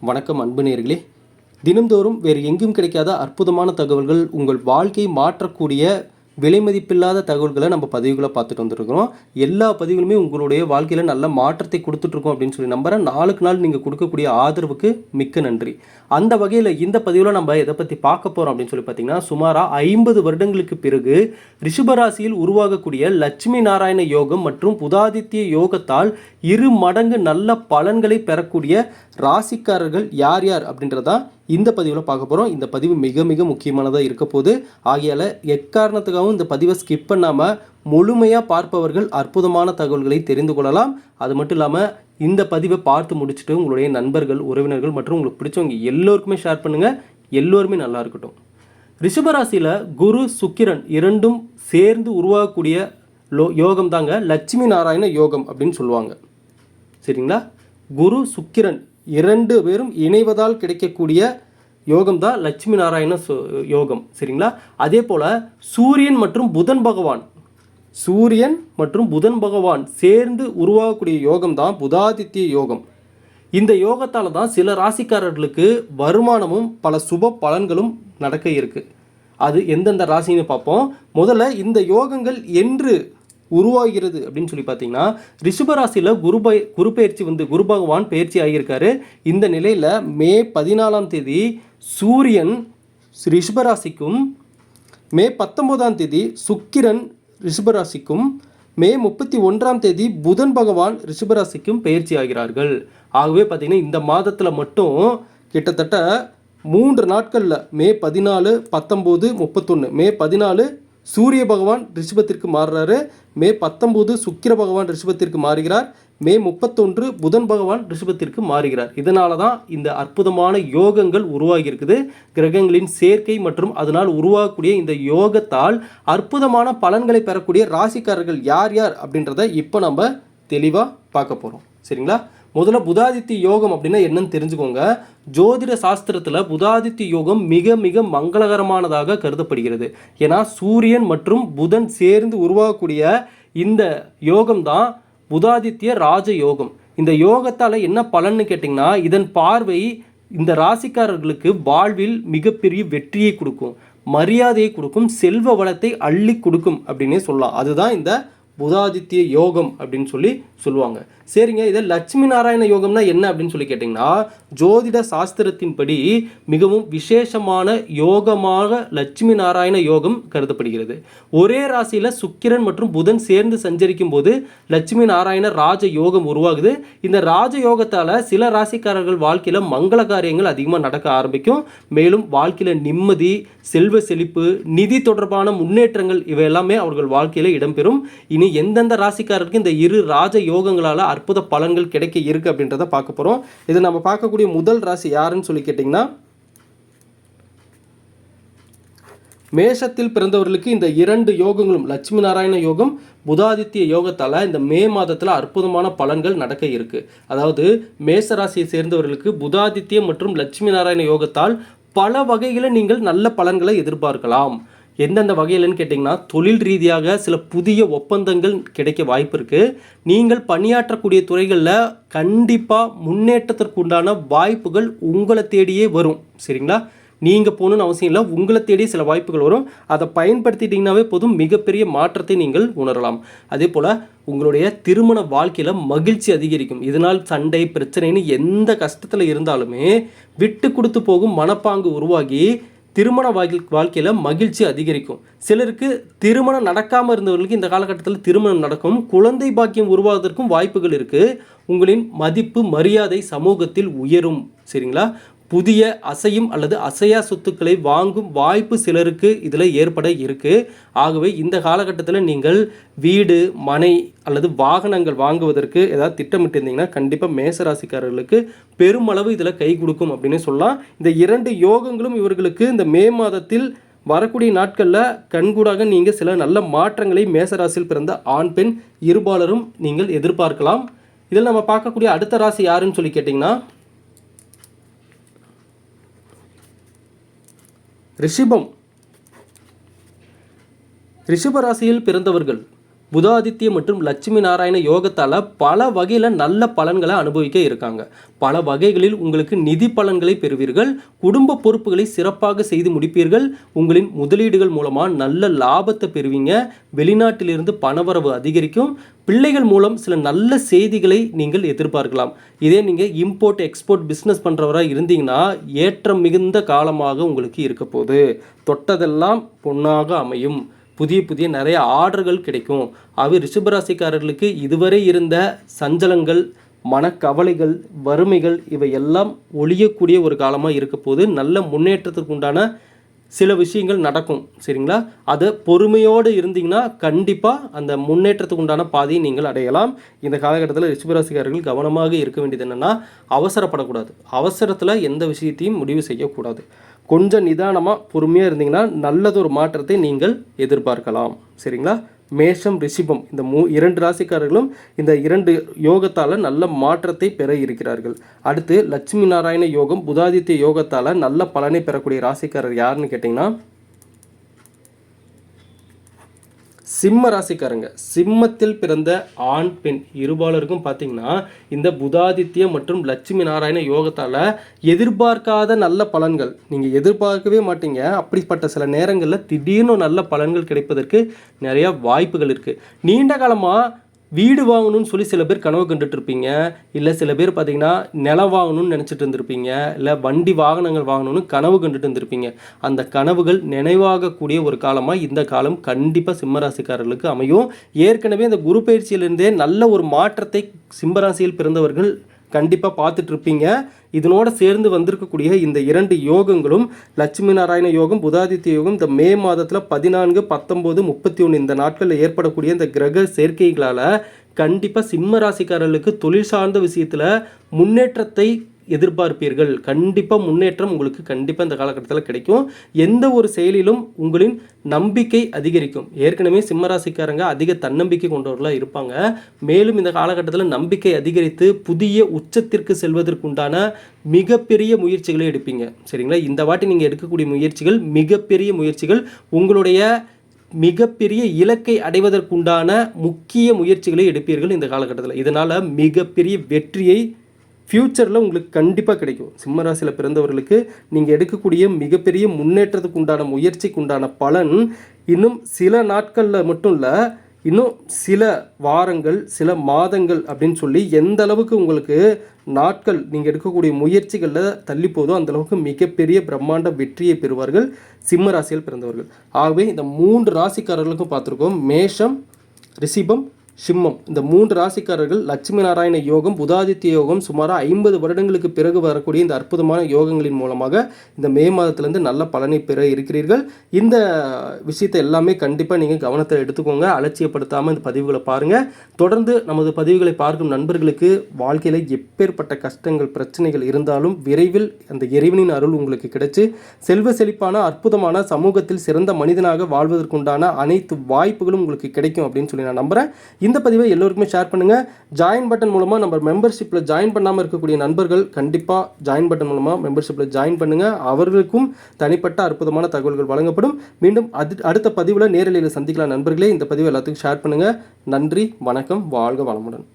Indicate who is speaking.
Speaker 1: வணக்கம் அன்பு நேர்களே. தினம்தோறும் வேறு எங்கும் கிடைக்காத அற்புதமான தகவல்கள் உங்கள் வாழ்க்கையை மாற்றக்கூடிய விலை மதிப்பில்லாத தகவல்களை நம்ம பதிவுகளை பார்த்துட்டு வந்துருக்கிறோம். எல்லா பதிவுகளுமே உங்களுடைய வாழ்க்கையில் நல்ல மாற்றத்தை கொடுத்துட்ருக்கோம் அப்படின்னு சொல்லி நம்புகிறேன் நாளுக்கு நாள் நீங்கள் கொடுக்கக்கூடிய ஆதரவுக்கு மிக்க நன்றி. அந்த வகையில் இந்த பதிவில் நம்ம எதை பற்றி பார்க்க போகிறோம் அப்படின்னு சொல்லி பார்த்தீங்கன்னா சுமாராக ஐம்பது வருடங்களுக்கு பிறகு ரிஷபராசியில் உருவாகக்கூடிய லட்சுமி நாராயண யோகம் மற்றும் புதாதித்ய யோகத்தால் இரு மடங்கு நல்ல பலன்களை பெறக்கூடிய ராசிக்காரர்கள் யார் யார் அப்படின்றதான் இந்த பதிவில் பார்க்க போகிறோம் இந்த பதிவு மிக மிக முக்கியமானதாக இருக்க போது ஆகையால் எக்காரணத்துக்காகவும் இந்த பதிவை ஸ்கிப் பண்ணாமல் முழுமையாக பார்ப்பவர்கள் அற்புதமான தகவல்களை தெரிந்து கொள்ளலாம். அது மட்டும் இல்லாமல் இந்த பதிவை பார்த்து முடிச்சுட்டு உங்களுடைய நண்பர்கள் உறவினர்கள் மற்றும் உங்களுக்கு பிடிச்சவங்க எல்லோருக்குமே ஷேர் பண்ணுங்கள் எல்லோருமே நல்லா இருக்கட்டும். ரிஷபராசியில் குரு சுக்கிரன் இரண்டும் சேர்ந்து உருவாகக்கூடிய லோ யோகம் தாங்க லட்சுமி நாராயண யோகம் அப்படின்னு சொல்லுவாங்க. சரிங்களா? குரு சுக்கிரன் இரண்டு பேரும் இணைவதால் கிடைக்கக்கூடிய யோகம் தான் லட்சுமி நாராயண யோகம் சரிங்களா? அதே போல் சூரியன் மற்றும் புதன் பகவான் சூரியன் மற்றும் புதன் பகவான் சேர்ந்து உருவாகக்கூடிய யோகம் தான் புதாதித்ய யோகம். இந்த யோகத்தால் தான் சில ராசிக்காரர்களுக்கு வருமானமும் பல சுப பலன்களும் நடக்க இருக்கு. அது எந்தெந்த ராசின்னு பார்ப்போம். முதல்ல இந்த யோகங்கள் என்று உருவாகிறது அப்படின்னு சொல்லி பார்த்தீங்கன்னா ரிஷபராசியில் குரு பய குரு பயிற்சி வந்து குரு பகவான் பயிற்சி ஆகியிருக்காரு. இந்த நிலையில் மே பதினாலாம் தேதி சூரியன் ரிஷபராசிக்கும் மே பத்தொம்போதாம் தேதி சுக்கிரன் ரிஷபராசிக்கும் மே முப்பத்தி ஒன்றாம் தேதி புதன் பகவான் ரிஷபராசிக்கும் பயிற்சி ஆகிறார்கள். ஆகவே பார்த்தீங்கன்னா இந்த மாதத்தில் மட்டும் கிட்டத்தட்ட மூன்று நாட்களில் மே பதினாலு பத்தொம்போது முப்பத்தொன்று மே பதினாலு சூரிய பகவான் ரிஷபத்திற்கு மாறுறாரு. மே பத்தொம்போது சுக்கிர பகவான் ரிஷபத்திற்கு மாறுகிறார். மே முப்பத்தொன்று புதன் பகவான் ரிஷபத்திற்கு மாறுகிறார். இதனால தான் இந்த அற்புதமான யோகங்கள் உருவாகி இருக்குது கிரகங்களின் சேர்க்கை மற்றும் அதனால் உருவாகக்கூடிய இந்த யோகத்தால் அற்புதமான பலன்களை பெறக்கூடிய ராசிக்காரர்கள் யார் யார் அப்படின்றத இப்போ நம்ம தெளிவாக பார்க்க போகிறோம் சரிங்களா? முதல்ல புதாதித்ய யோகம் அப்படின்னா என்னன்னு தெரிஞ்சுக்கோங்க. ஜோதிட சாஸ்திரத்தில் புதாதித்ய யோகம் மிக மிக மங்களகரமானதாக கருதப்படுகிறது. ஏன்னா சூரியன் மற்றும் புதன் சேர்ந்து உருவாகக்கூடிய இந்த யோகம் தான் புதாதித்ய ராஜ யோகம். இந்த யோகத்தால் என்ன பலன்னு கேட்டிங்கன்னா இதன் பார்வை இந்த ராசிக்காரர்களுக்கு வாழ்வில் மிகப்பெரிய வெற்றியை கொடுக்கும் மரியாதையை கொடுக்கும் செல்வ வளத்தை அள்ளி கொடுக்கும் அப்படின்னே சொல்லலாம். அதுதான் இந்த புதாதித்ய யோகம் அப்படின்னு சொல்லி சொல்லுவாங்க. சரிங்க இதை லட்சுமி நாராயண யோகம்னா என்ன அப்படின்னு சொல்லி கேட்டிங்கன்னா ஜோதிட சாஸ்திரத்தின்படி மிகவும் விசேஷமான யோகமாக லட்சுமி நாராயண யோகம் கருதப்படுகிறது. ஒரே ராசியில் சுக்கிரன் மற்றும் புதன் சேர்ந்து சஞ்சரிக்கும் போது லட்சுமி நாராயண ராஜ யோகம் உருவாகுது. இந்த ராஜ யோகத்தால் சில ராசிக்காரர்கள் வாழ்க்கையில் மங்கள காரியங்கள் அதிகமாக நடக்க ஆரம்பிக்கும். மேலும் வாழ்க்கையில் நிம்மதி செல்வ செழிப்பு நிதி தொடர்பான முன்னேற்றங்கள் இவை எல்லாமே அவர்கள் வாழ்க்கையில் இடம்பெறும். இனி எந்தெந்த ராசிக்காரருக்கு இந்த இரு ராஜ யோகங்களால் அற்புத பலன்கள் கிடைக்க இருக்கு அப்படின்றத பார்க்க போகிறோம் இது நம்ம பார்க்கக்கூடிய முதல் ராசி யாருன்னு சொல்லி கேட்டிங்கன்னா மேஷத்தில் பிறந்தவர்களுக்கு இந்த இரண்டு யோகங்களும் லட்சுமி நாராயண யோகம் புதாதித்ய யோகத்தால் இந்த மே மாதத்தில் அற்புதமான பலன்கள் நடக்க இருக்கு. அதாவது மேச ராசியை சேர்ந்தவர்களுக்கு புதாதித்ய மற்றும் லட்சுமி நாராயண யோகத்தால் பல வகைகளில் நீங்கள் நல்ல பலன்களை எதிர்பார்க்கலாம். எந்தெந்த வகையிலன்னு கேட்டிங்கன்னா தொழில் ரீதியாக சில புதிய ஒப்பந்தங்கள் கிடைக்க வாய்ப்பு இருக்குது நீங்கள் பணியாற்றக்கூடிய துறைகளில் கண்டிப்பாக முன்னேற்றத்திற்கு உண்டான வாய்ப்புகள் உங்களை தேடியே வரும். சரிங்களா? நீங்கள் போகணுன்னு அவசியம் இல்லை. உங்களை தேடி சில வாய்ப்புகள் வரும். அதை பயன்படுத்திட்டிங்கனாவே போதும். மிகப்பெரிய மாற்றத்தை நீங்கள் உணரலாம். அதே போல் உங்களுடைய திருமண வாழ்க்கையில் மகிழ்ச்சி அதிகரிக்கும். இதனால் சண்டை பிரச்சனைன்னு எந்த கஷ்டத்தில் இருந்தாலுமே விட்டு கொடுத்து போகும் மனப்பாங்கு உருவாகி திருமண வாழ்க்கை வாழ்க்கையில் மகிழ்ச்சி அதிகரிக்கும். சிலருக்கு திருமணம் நடக்காமல் இருந்தவர்களுக்கு இந்த காலகட்டத்தில் திருமணம் நடக்கும். குழந்தை பாக்கியம் உருவாவதற்கும் வாய்ப்புகள் இருக்குது உங்களின் மதிப்பு மரியாதை சமூகத்தில் உயரும். சரிங்களா? புதிய அசையும் அல்லது அசையா சொத்துக்களை வாங்கும் வாய்ப்பு சிலருக்கு இதில் ஏற்பட இருக்குது ஆகவே இந்த காலகட்டத்தில் நீங்கள் வீடு மனை அல்லது வாகனங்கள் வாங்குவதற்கு ஏதாவது திட்டமிட்டிருந்தீங்கன்னா கண்டிப்பாக மேசராசிக்காரர்களுக்கு பெருமளவு இதில் கை கொடுக்கும் அப்படின்னு சொல்லலாம். இந்த இரண்டு யோகங்களும் இவர்களுக்கு இந்த மே மாதத்தில் வரக்கூடிய நாட்களில் கண்கூடாக நீங்கள் சில நல்ல மாற்றங்களை மேசராசியில் பிறந்த ஆண் பெண் இருபாலரும் நீங்கள் எதிர்பார்க்கலாம். இதில் நம்ம பார்க்கக்கூடிய அடுத்த ராசி யாருன்னு சொல்லி கேட்டிங்கன்னா ரிஷிபம். ரிஷபராசியில் பிறந்தவர்கள். புதாதித்ய மற்றும் லட்சுமி நாராயண யோகத்தால் பல வகையில் நல்ல பலன்களை அனுபவிக்க இருக்காங்க. பல வகைகளில் உங்களுக்கு நிதி பலன்களை பெறுவீர்கள். குடும்ப பொறுப்புகளை சிறப்பாக செய்து முடிப்பீர்கள். உங்களின் முதலீடுகள் மூலமாக நல்ல லாபத்தை பெறுவீங்க. வெளிநாட்டிலிருந்து பணவரவு அதிகரிக்கும். பிள்ளைகள் மூலம் சில நல்ல செய்திகளை நீங்கள் எதிர்பார்க்கலாம். இதே நீங்கள் இம்போர்ட் எக்ஸ்போர்ட் பிஸ்னஸ் பண்ணுறவராக இருந்தீங்கன்னா ஏற்றம் மிகுந்த காலமாக உங்களுக்கு இருக்க போகுது. தொட்டதெல்லாம் பொன்னாக அமையும். புதிய புதிய நிறைய ஆர்டர்கள் கிடைக்கும். அவை ரிஷபராசிக்காரர்களுக்கு இதுவரை இருந்த சஞ்சலங்கள் மனக்கவலைகள் வறுமைகள் இவை எல்லாம் ஒழியக்கூடிய ஒரு காலமாக இருக்க போது நல்ல முன்னேற்றத்துக்கு உண்டான சில விஷயங்கள் நடக்கும். சரிங்களா? அதை பொறுமையோடு இருந்தீங்கன்னா கண்டிப்பாக அந்த முன்னேற்றத்துக்கு உண்டான பாதையை நீங்கள் அடையலாம். இந்த காலகட்டத்தில் ரிஷபராசிக்காரர்கள் கவனமாக இருக்க வேண்டியது என்னென்னா அவசரப்படக்கூடாது. அவசரத்தில் எந்த விஷயத்தையும் முடிவு செய்யக்கூடாது. கொஞ்சம் நிதானமாக பொறுமையாக இருந்தீங்கன்னா நல்லதொரு மாற்றத்தை நீங்கள் எதிர்பார்க்கலாம். சரிங்களா? மேஷம் ரிஷிபம் இந்த மூ இரண்டு ராசிக்காரர்களும் இந்த இரண்டு யோகத்தால் நல்ல மாற்றத்தை பெற இருக்கிறார்கள். அடுத்து லட்சுமி நாராயண யோகம் புதாதித்ய யோகத்தால் நல்ல பலனை பெறக்கூடிய ராசிக்காரர் யாருன்னு கேட்டிங்கன்னா சிம்ம ராசிக்காரங்க. சிம்மத்தில் பிறந்த ஆண் பெண் இருபாலருக்கும் பார்த்தீங்கன்னா இந்த புதாதித்ய மற்றும் லட்சுமி நாராயண யோகத்தால் எதிர்பார்க்காத நல்ல பலன்கள். நீங்கள் எதிர்பார்க்கவே மாட்டீங்க. அப்படிப்பட்ட சில நேரங்களில் திடீர்னு நல்ல பலன்கள் கிடைப்பதற்கு நிறைய வாய்ப்புகள் இருக்குது நீண்ட காலமாக வீடு வாங்கணும்னு சொல்லி சில பேர் கனவு கண்டுட்டு இருப்பீங்க இல்லை சில பேர் பார்த்தீங்கன்னா நிலம் வாங்கணும்னு நினச்சிட்டு இருந்திருப்பீங்க. இல்லை வண்டி வாகனங்கள் வாங்கணும்னு கனவு கண்டுட்டு இருந்திருப்பீங்க. அந்த கனவுகள் நினைவாகக்கூடிய ஒரு காலமாக இந்த காலம் கண்டிப்பாக சிம்மராசிக்காரர்களுக்கு அமையும். ஏற்கனவே அந்த குரு பயிற்சியிலிருந்தே நல்ல ஒரு மாற்றத்தை சிம்மராசியில் பிறந்தவர்கள் கண்டிப்பாக பார்த்துட்டு இருப்பீங்க. இதனோட சேர்ந்து வந்திருக்கக்கூடிய இந்த இரண்டு யோகங்களும் லட்சுமி நாராயண யோகம் புதாதித்ய யோகம் இந்த மே மாதத்தில் பதினான்கு பத்தொம்போது முப்பத்தி ஒன்று இந்த நாட்களில் ஏற்படக்கூடிய இந்த கிரக சேர்க்கைகளால் கண்டிப்பாக சிம்ம ராசிக்காரர்களுக்கு தொழில் சார்ந்த விஷயத்தில் முன்னேற்றத்தை எதிர்பார்ப்பீர்கள். கண்டிப்பாக முன்னேற்றம் உங்களுக்கு கண்டிப்பாக இந்த காலகட்டத்தில் கிடைக்கும். எந்த ஒரு செயலிலும் உங்களின் நம்பிக்கை அதிகரிக்கும். ஏற்கனவே சிம்மராசிக்காரங்க அதிக தன்னம்பிக்கை கொண்டவர்களாக இருப்பாங்க. மேலும் இந்த காலகட்டத்தில் நம்பிக்கை அதிகரித்து புதிய உச்சத்திற்கு செல்வதற்குண்டான மிகப்பெரிய முயற்சிகளை எடுப்பீங்க. சரிங்களா? இந்த வாட்டி நீங்கள் எடுக்கக்கூடிய முயற்சிகள் மிகப்பெரிய முயற்சிகள் உங்களுடைய மிகப்பெரிய இலக்கை அடைவதற்குண்டான முக்கிய முயற்சிகளை எடுப்பீர்கள் இந்த காலகட்டத்தில். இதனால் மிகப்பெரிய வெற்றியை ஃப்யூச்சரில் உங்களுக்கு கண்டிப்பாக கிடைக்கும். சிம்மராசியில் பிறந்தவர்களுக்கு நீங்கள் எடுக்கக்கூடிய மிகப்பெரிய முன்னேற்றத்துக்கு உண்டான முயற்சிக்கு உண்டான பலன் இன்னும் சில நாட்களில் மட்டும் இல்லை இன்னும் சில வாரங்கள் சில மாதங்கள் அப்படின்னு சொல்லி எந்த அளவுக்கு உங்களுக்கு நாட்கள் நீங்கள் எடுக்கக்கூடிய முயற்சிகளில் தள்ளி போதோ அந்தளவுக்கு மிகப்பெரிய பிரம்மாண்ட வெற்றியை பெறுவார்கள் சிம்ம ராசியில் பிறந்தவர்கள். ஆகவே இந்த மூன்று ராசிக்காரர்களுக்கும் பார்த்துருக்கோம். மேஷம் ரிஷிபம் சிம்மம். இந்த மூன்று ராசிக்காரர்கள் லட்சுமி நாராயண யோகம் புதாதித்ய யோகம் சுமாராக ஐம்பது வருடங்களுக்கு பிறகு வரக்கூடிய இந்த அற்புதமான யோகங்களின் மூலமாக இந்த மே மாதத்துலேருந்து நல்ல பலனை பெற இருக்கிறீர்கள். இந்த விஷயத்தை எல்லாமே கண்டிப்பாக நீங்கள் கவனத்தை எடுத்துக்கோங்க. அலட்சியப்படுத்தாமல் இந்த பதிவுகளை பாருங்கள் தொடர்ந்து நமது பதிவுகளை பார்க்கும் நண்பர்களுக்கு வாழ்க்கையில் எப்பேற்பட்ட கஷ்டங்கள் பிரச்சனைகள் இருந்தாலும் விரைவில் அந்த இறைவனின் அருள் உங்களுக்கு கிடைச்சி செல்வ செழிப்பான அற்புதமான சமூகத்தில் சிறந்த மனிதனாக வாழ்வதற்குண்டான அனைத்து வாய்ப்புகளும் உங்களுக்கு கிடைக்கும் அப்படின்னு சொல்லி நான் நம்புகிறேன் இந்த பதிவை எல்லோருக்குமே ஷேர் பண்ணுங்கள் ஜாயின் பட்டன் மூலமாக நம்ம மெம்பர்ஷிப்பில் ஜாயின் பண்ணாமல் இருக்கக்கூடிய நண்பர்கள் கண்டிப்பாக ஜாயின் பட்டன் மூலமாக மெம்பர்ஷிப்பில் ஜாயின் பண்ணுங்கள் அவர்களுக்கும் தனிப்பட்ட அற்புதமான தகவல்கள் வழங்கப்படும். மீண்டும் அது அடுத்த பதிவில் நேரலையில் சந்திக்கலாம் நண்பர்களே. இந்த பதிவை எல்லாத்துக்கும் ஷேர் பண்ணுங்கள் நன்றி வணக்கம் வாழ்க வளமுடன்.